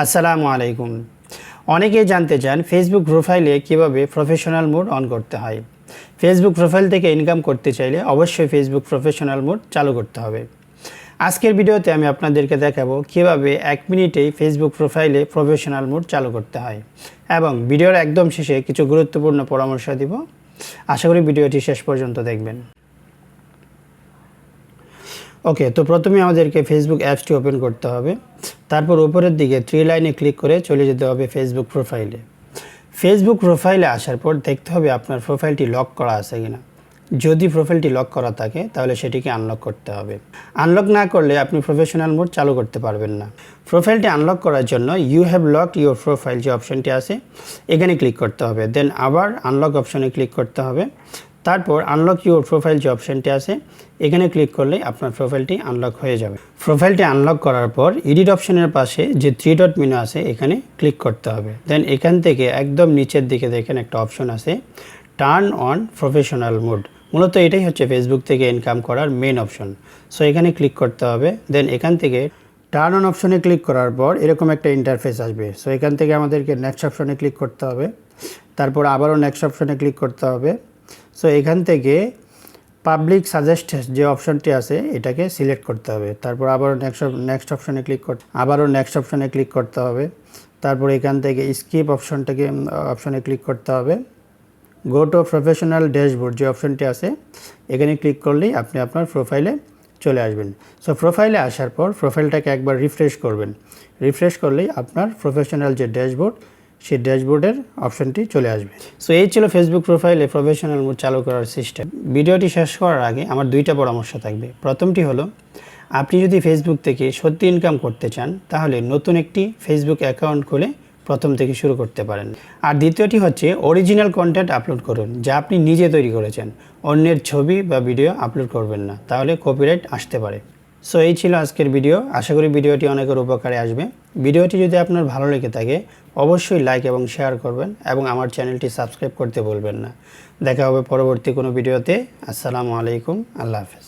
আসসালামু আলাইকুম। অনেকেই জানতে চান ফেসবুক প্রোফাইলে কীভাবে প্রফেশনাল মোড অন করতে হয়। ফেসবুক প্রোফাইল থেকে ইনকাম করতে চাইলে অবশ্যই ফেসবুক প্রফেশনাল মোড চালু করতে হবে। আজকের ভিডিওতে আমি আপনাদেরকে দেখাবো কীভাবে এক মিনিটেই ফেসবুক প্রোফাইলে প্রফেশনাল মোড চালু করতে হয় এবং ভিডিওর একদম শেষে কিছু গুরুত্বপূর্ণ পরামর্শ দিব। আশা করি ভিডিওটি শেষ পর্যন্ত দেখবেন। ওকে তো প্রথমে আমাদেরকে ফেসবুক অ্যাপসটি ওপেন করতে হবে। তারপর উপরের দিকে থ্রি লাইনে ক্লিক করে চলে যেতে হবে ফেসবুক প্রোফাইলে ফেসবুক প্রোফাইলে আসার পর দেখতে হবে আপনার প্রোফাইলটি লক করা আছে কিনা। যদি প্রোফাইলটি লক করা থাকে, তাহলে সেটিকে আনলক করতে হবে। আনলক না করলে আপনি প্রফেশনাল মোড চালু করতে পারবেন না। প্রোফাইলটি আনলক করার জন্য you have locked your profile যে অপশনটি আছে, এখানে ক্লিক করতে হবে। দেন আবার আনলক অপশনে ক্লিক করতে হবে। তারপর আনলক ইউর প্রোফাইল যে অপশনটি আছে, এখানে ক্লিক করলে আপনার প্রোফাইলটি আনলক হয়ে যাবে। প্রোফাইলটি আনলক করার পর এডিট অপশনের পাশে যে থ্রি ডট মেনু আছে, এখানে ক্লিক করতে হবে। দেন এখান থেকে একদম নিচের দিকে দেখেন একটা অপশন আছে টার্ন অন প্রফেশনাল মোড মূলত এটাই হচ্ছে ফেসবুক থেকে ইনকাম করার মেন অপশন সো এখানে ক্লিক করতে হবে। দেন এখান থেকে টার্ন অন অপশনে ক্লিক করার পর এরকম একটা ইন্টারফেস আসবে। সো এখান থেকে আমাদেরকে নেক্সট অপশনে ক্লিক করতে হবে। তারপর আবারও নেক্সট অপশনে ক্লিক করতে হবে। সো এখান থেকে পাবলিক সাজেস্ট যে অপশনটি আছে, এটাকে সিলেক্ট করতে হবে। তারপর আবারও নেক্সট নেক্সট অপশনে ক্লিক করতে আবারও নেক্সট অপশনে ক্লিক করতে হবে। তারপর এখান থেকে স্কিপ অপশনটাকে অপশনে ক্লিক করতে হবে। গো টু প্রফেশনাল ড্যাশবোর্ড যে অপশনটি আছে, এখানে ক্লিক করলেই আপনি আপনার প্রোফাইলে চলে আসবেন। সো প্রোফাইলে আসার পর প্রোফাইলটাকে একবার রিফ্রেশ করবেন। রিফ্রেশ করলেই আপনার প্রফেশনাল যে ড্যাশবোর্ড সেই ড্যাশবোর্ডের অপশনটি চলে আসবে। সো এই ছিল ফেসবুক প্রোফাইলে প্রফেশনাল মোড চালু করার সিস্টেম ভিডিওটি শেষ করার আগে আমার দুইটা পরামর্শ থাকবে। প্রথমটি হলো, আপনি যদি ফেসবুক থেকে সত্যি ইনকাম করতে চান, তাহলে নতুন একটি ফেসবুক অ্যাকাউন্ট খুলে প্রথম থেকে শুরু করতে পারেন। আর দ্বিতীয়টি হচ্ছে অরিজিনাল কন্টেন্ট আপলোড করুন, যা আপনি নিজে তৈরি করেছেন। অন্যের ছবি বা ভিডিও আপলোড করবেন না, তাহলে কপিরাইট আসতে পারে। সো এই ছিল আজকের ভিডিও আশা করি ভিডিওটি অনেকের উপকারে আসবে। ভিডিওটি যদি আপনার ভালো লেগে থাকে, অবশ্যই লাইক এবং শেয়ার করবেন এবং আমার চ্যানেলটি সাবস্ক্রাইব করতে বলবেন না। দেখা হবে পরবর্তী কোনো ভিডিওতে আসসালামু আলাইকুম। আল্লাহ হাফেজ।